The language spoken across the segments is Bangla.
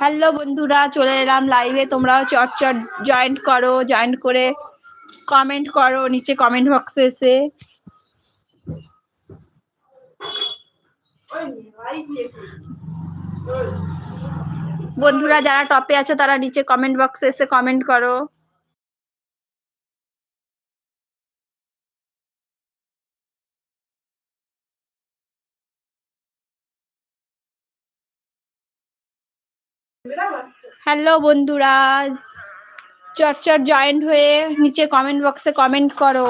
হ্যালো বন্ধুরা, চলে এলাম লাইভে তোমরাও চট চট জয়েন্ট করো জয়েন্ট করে কমেন্ট করো, নিচে কমেন্ট বক্সে এসে। বন্ধুরা, যারা টপে আছো, তারা নিচে কমেন্ট বক্সে এসে কমেন্ট করো। হ্যালো বন্ধুরা। চট চট জয়েন্ট হয়ে নিচে কমেন্ট বক্সে কমেন্ট করো।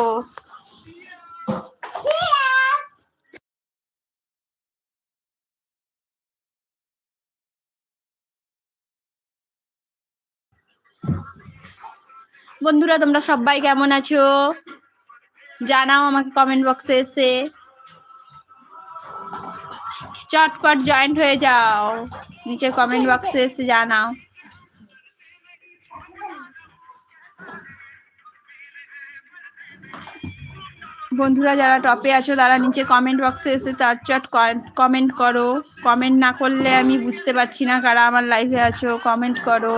বন্ধুরা, তোমরা সবাই কেমন আছো? জানাও আমাকে কমেন্ট বক্সে এসে। চটপট জয়েন্ট হয়ে যাও। নিচে কমেন্ট বক্সে এসে জানাও। বন্ধুরা, যারা টপে আছো, তারা নিচে কমেন্ট বক্সে এসে চট চট কমেন্ট করো। কমেন্ট না করলে আমি বুঝতে পারছি না কারা আমার লাইভে আছো। কমেন্ট করো।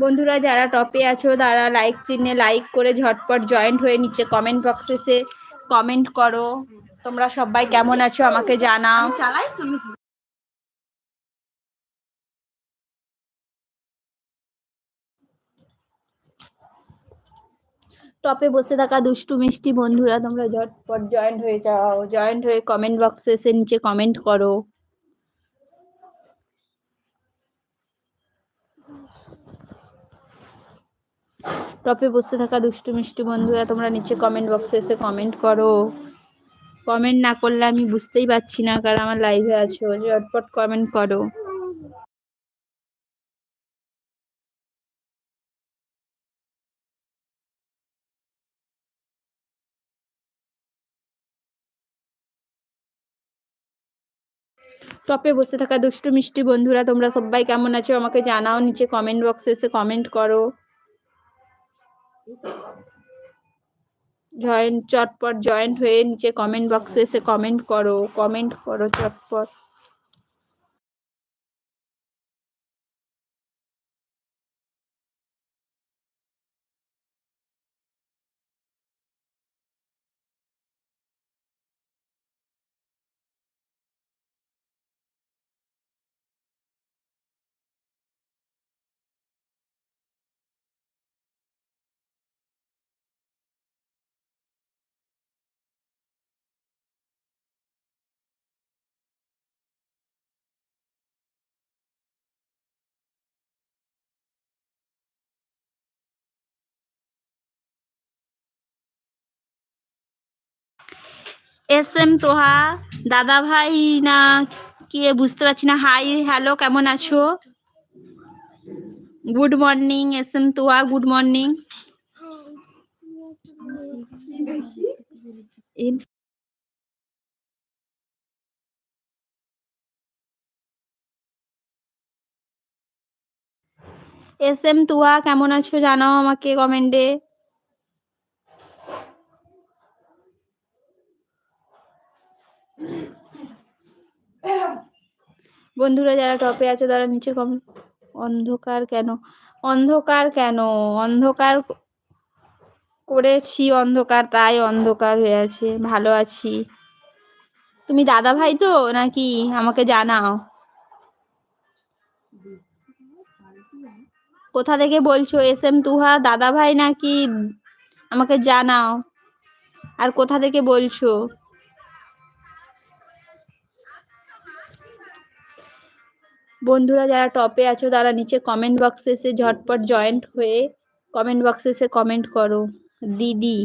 বন্ধুরা যারা টপে আছো তারা লাইক চিহ্নে লাইক করে ঝটপট জয়েন্ট হয়ে নিচে কমেন্ট বক্সে কমেন্ট করো। তোমরা সবাই কেমন আছো আমাকে জানাও। টপে বসে থাকা দুষ্টু মিষ্টি বন্ধুরা তোমরা ঝটপট জয়েন্ট হয়ে যাও। জয়েন্ট হয়ে কমেন্ট বক্সেসে নিচে কমেন্ট করো। টপে বসে থাকা দুষ্টু মিষ্টি বন্ধুরা, তোমরা নিচে কমেন্ট বক্সে এসে কমেন্ট করো। কমেন্ট না করলে আমি বুঝতেই পারছি না কারণ আমার লাইভে আছো, ঝটপট কমেন্ট করো। টপে বসে থাকা দুষ্টু মিষ্টি বন্ধুরা, তোমরা সবাই কেমন আছো? আমাকে জানাও, নিচে কমেন্ট বক্সে এসে কমেন্ট করো। জয়েন্ট চটপট জয়েন্ট হয়ে নিচে কমেন্ট বক্সে এসে কমেন্ট করো কমেন্ট করো চটপট। এস এম তোহা, দাদা ভাই না কি বুঝতে পারছি না। হাই হ্যালো কেমন আছো? Good morning S M Toha good morning S M Tuya কেমন আছো? জানাও আমাকে কমেন্টে বন্ধুরা যারা টপে আছে, তারা নিচে কম, অন্ধকার কেন? অন্ধকার কেন? অন্ধকার করেছি অন্ধকার, তাই অন্ধকার হয়ে আছে। ভালো আছি। তুমি দাদা ভাই তো, নাকি? আমাকে জানাও। কোথা থেকে বলছো? এস এম তুহা, দাদা ভাই নাকি? আমাকে জানাও। আর কোথা থেকে বলছো? বন্ধুরা যারা টপে আছো, তারা নিচে কমেন্ট বক্সে এসে ঝটপট জয়েন্ট হয়ে কমেন্ট বক্সে এসে কমেন্ট করো। দিদি।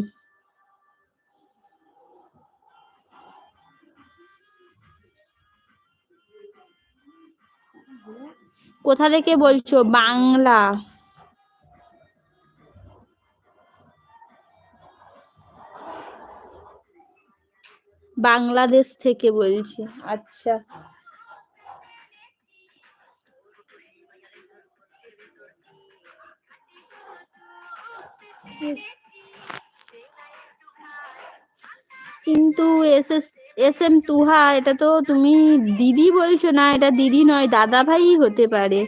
কোথা থেকে বলছো? বাংলা। বাংলাদেশ থেকে বলছি। আচ্ছা। কিন্তু S S S M Tuha, এটা তো তুমি দিদি বলছো না, এটা দিদি নয় দাদা ভাই হতে পারে।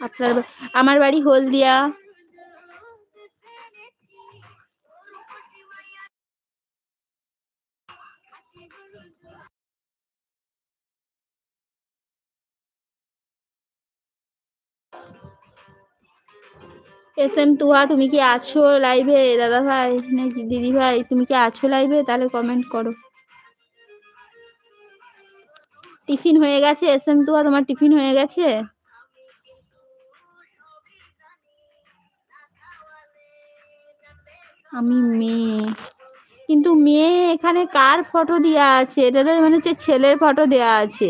আপনার আমার বাড়ি হলদিয়া। এস এম তুহা তুমি কি আছো লাইভে দাদা ভাই নাকি দিদি ভাই, তুমি কি আছো লাইভে তাহলে কমেন্ট করো। টিফিন হয়ে গেছে, এস এম তুহা তোমার টিফিন হয়ে গেছে? আমি মেয়ে। কিন্তু মেয়ে এখানে কার ফটো দেওয়া আছে? এটাতে মানে হচ্ছে ছেলের ফটো দেওয়া আছে।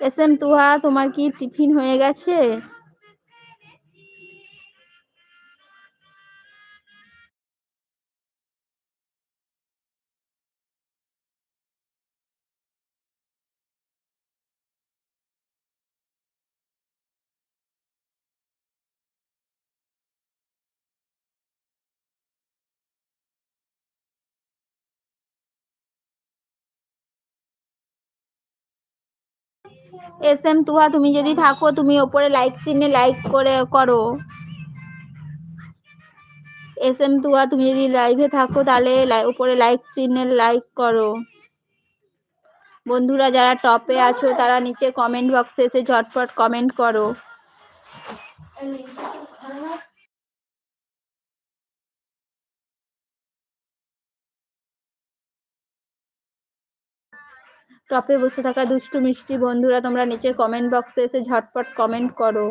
এস এম তুহা তোমার কি টিফিন হয়ে গেছে? এস এম তুহা, তুমি যদি থাকো, তুমি ওপরে লাইক চিহ্নে লাইক করে, করো। এস এম তুহা, তুমি যদি লাইভে থাকো, তাহলে উপরে লাইক চিহ্নে লাইক করো। বন্ধুরা, যারা টপে আছো, তারা নিচে কমেন্ট বক্সে এসে ঝটপট কমেন্ট করো। টপে বসে থাকা দুষ্টু মিষ্টি বন্ধুরা তোমরা নিচে কমেন্ট বক্সে এসে ঝটপট কমেন্ট করো।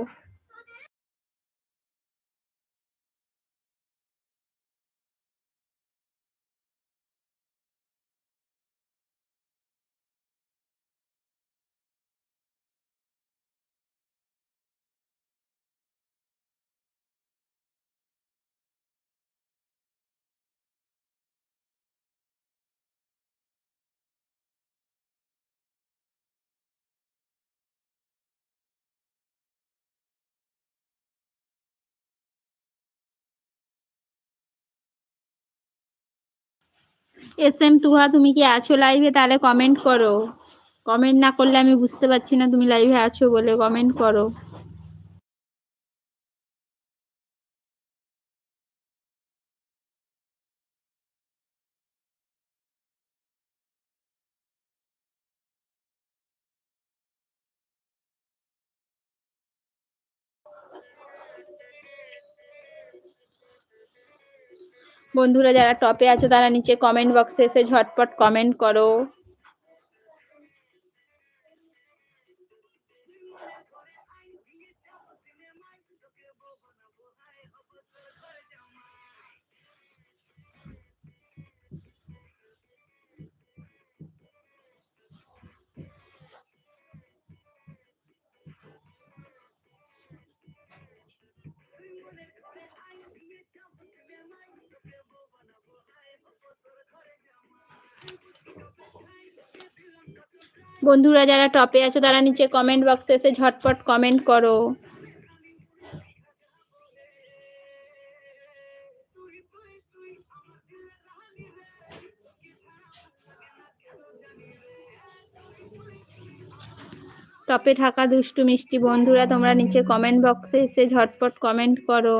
এস এম তুহা, তুমি কি আছো লাইভে তাহলে কমেন্ট করো। কমেন্ট না করলে আমি বুঝতে পারছি না তুমি লাইভে আছো বলে কমেন্ট করো। বন্ধুরা যারা টপে আছো তারা নিচে কমেন্ট বক্সে এসে ঝটপট কমেন্ট করো। বন্ধুরা যারা টপে আছো, তারা নিচে কমেন্ট বক্সে এসে ঝটপট কমেন্ট করো। টপে থাকা দুষ্টু মিষ্টি বন্ধুরা, তোমরা নিচে কমেন্ট বক্সে এসে ঝটপট কমেন্ট করো।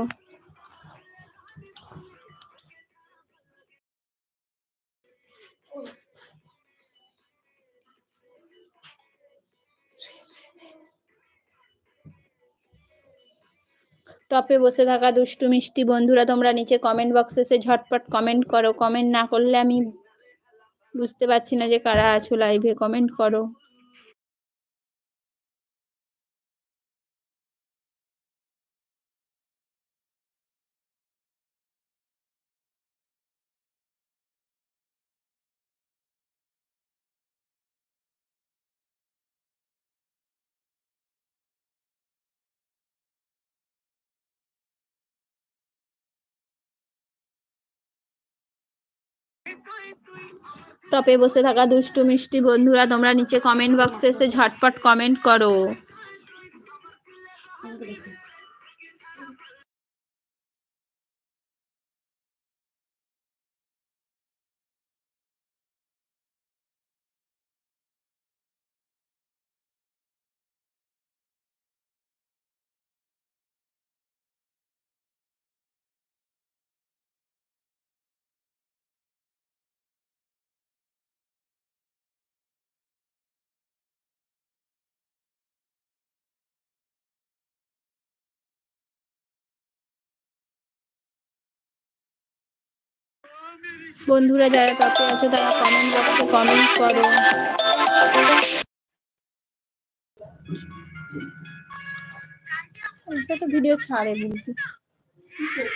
টপে বসে থাকা দুষ্টু মিষ্টি বন্ধুরা, তোমরা নিচে কমেন্ট বক্সে এসে ঝটপট কমেন্ট করো। কমেন্ট না করলে আমি বুঝতে পারছি না যে কারা আছো লাইভে কমেন্ট করো। টপে বসে থাকা দুষ্টু মিষ্টি বন্ধুরা তোমরা নিচে কমেন্ট বক্সে এসে ঝটপট কমেন্ট করো। বন্ধুরা যারা টপে আছে, তারা কমেন্ট বক্সে কমেন্ট করো। তো ভিডিও ছাড়ে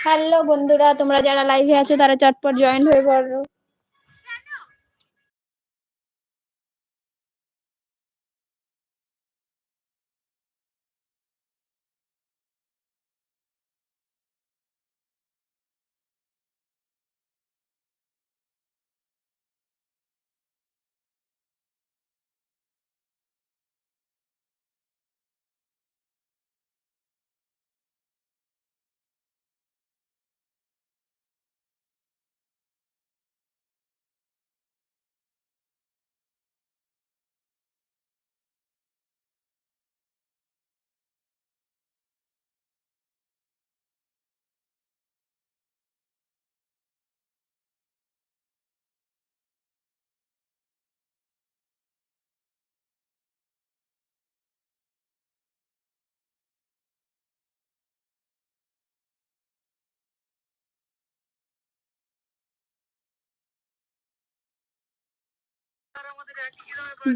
হ্যালো বন্ধুরা, তোমরা যারা লাইভে আছো, তারা চটপট জয়েন হয়ে পড়ো।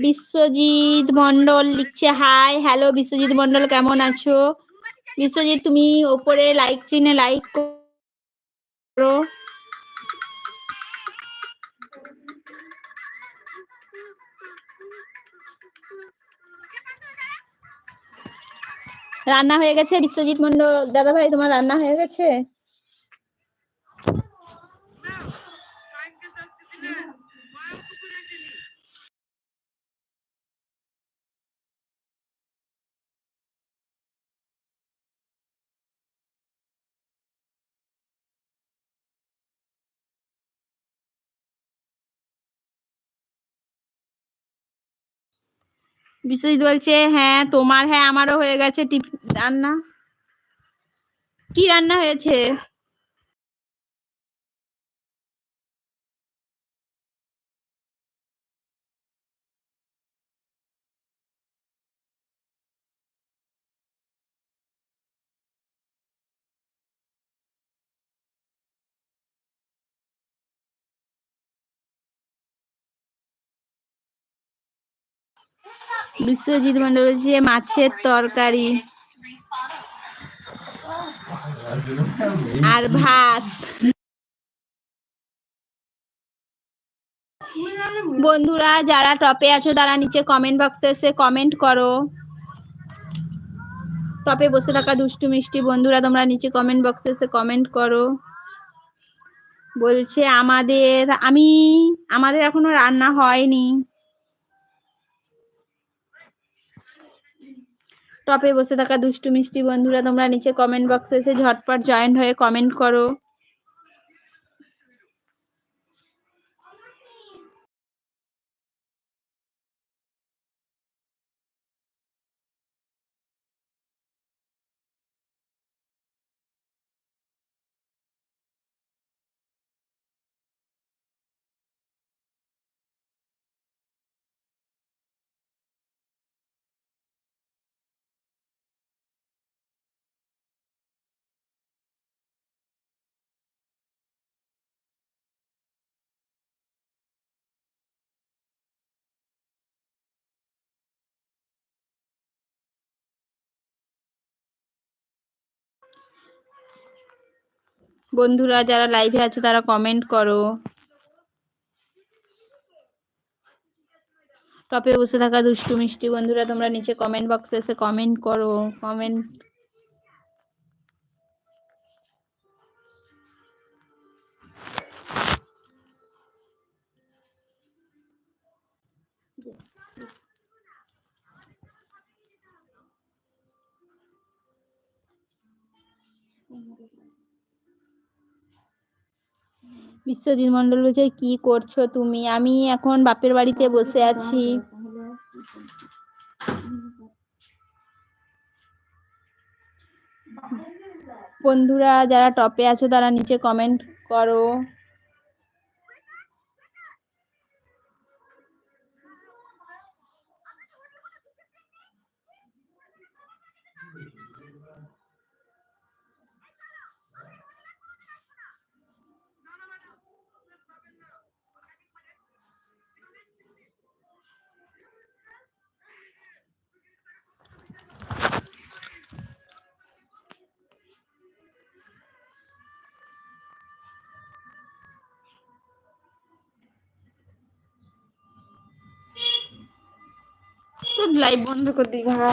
বিশ্বজিৎ মন্ডল লিখছে হাই হ্যালো বিশ্বজিৎ মন্ডল কেমন আছো? বিশ্বজিৎ, তুমি ওপরে লাইক চিনে লাইক করো। রান্না হয়ে গেছে? বিশ্বজিৎ মন্ডল দাদা ভাই তোমার রান্না হয়ে গেছে? বিশ্বজিৎ বলছে হ্যাঁ তোমার হ্যাঁ আমারও হয়ে গেছে রান্না? কি রান্না হয়েছে? বিশ্বজিৎ মন্ডল বলছে মাছের তরকারি আর ভাত। বন্ধুরা, যারা টপে আছো, তারা নিচে কমেন্ট বক্সে এসে কমেন্ট করো। টপে বসে থাকা দুষ্টু মিষ্টি বন্ধুরা, তোমরা নিচে কমেন্ট বক্সে এসে কমেন্ট করো। বলছে, আমাদের, আমি, আমাদের এখনও রান্না হয়নি। টপে বসে থাকা দুষ্টু মিষ্টি বন্ধুরা, তোমরা নিচে কমেন্ট বক্সে এসে ঝটপট জয়েন্ট হয়ে কমেন্ট করো। বন্ধুরা, যারা লাইভে আছে, তারা কমেন্ট করো। টপে বসে থাকা দুষ্টু মিষ্টি বন্ধুরা, তোমরা নিচে কমেন্ট বক্সে এসে কমেন্ট করো। কমেন্ট বিশ্বজিৎ মন্ডল বলছে, কি করছ তুমি? আমি এখন বাপের বাড়িতে বসে আছি। বন্ধুরা, যারা টপে আছো, তারা নিচে কমেন্ট করো। লাইভ বন্ধ করে দিই ভাড়া